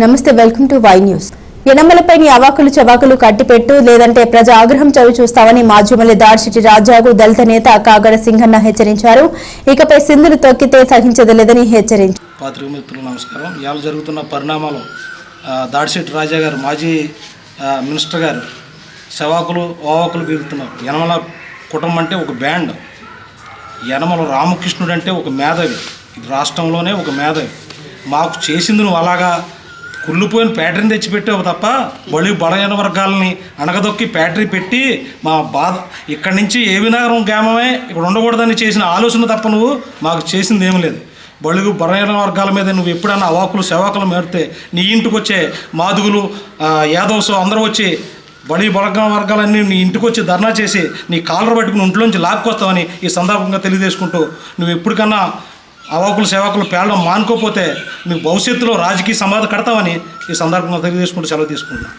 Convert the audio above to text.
నమస్తే welcome to Y news. ఎనమలపై నీ అవాకులు చవాకులు కట్టిపెట్టు లేదంటే ప్రజా ఆగ్రహం చవి చూస్తామని మాధ్యమల్లి దాడిశెట్టి రాజాకు దళిత నేత కాగడ సింగన్న హెచ్చరించారు. ఇకపై సింధులు తొక్కితే సహించదలేదని హెచ్చరించారు పాత్రిక మిత్రులు నమస్కారం. ఇవాళ జరుగుతున్న పరిణామాలు దాడిశెట్టి రాజా గారు మాజీ మినిస్టర్ గారు శవాకులు ఓవాకులు పీలుతున్నారు. యనమల కుటుంబం అంటే ఒక బ్యాండ్. యనమల రామకృష్ణుడు అంటే ఒక మేధవి. ఇది రాష్ట్రంలోనే ఒక మేధవి. మాకు చేసింది నువ్వు అలాగా కుళ్ళిపోయిన ప్యాటర్న్ తెచ్చిపెట్టావు తప్ప బలి బలహీన వర్గాలని అణగదొక్కి ప్యాటరీ పెట్టి మా బాధ ఇక్కడి నుంచి ఏ వినగరం గ్రామమే ఇక్కడ ఉండకూడదని చేసిన ఆలోచన తప్ప నువ్వు మాకు చేసింది ఏం లేదు. బడుగు బలహీన వర్గాల మీద నువ్వు ఎప్పుడన్నా అవాకులు సేవాకులు మేరితే నీ ఇంటికి వచ్చే మాదుగులు యాదవ్స్ అందరూ వచ్చి బలి బలగ వర్గాలన్నీ నీ ఇంటికి వచ్చి ధర్నా చేసి నీ కాలర్ పట్టుకుని ఒంట్లోంచి లాక్కొస్తావని ఈ సందర్భంగా తెలియజేసుకుంటూ నువ్వు ఎప్పటికన్నా అవాకులు సేవకులు పేలడం మానుకోపోతే మీకు భవిష్యత్తులో రాజకీయ సమాధి కడతావని ఈ సందర్భంగా తెలియజేసుకుంటూ సెలవు తీసుకుంటున్నాను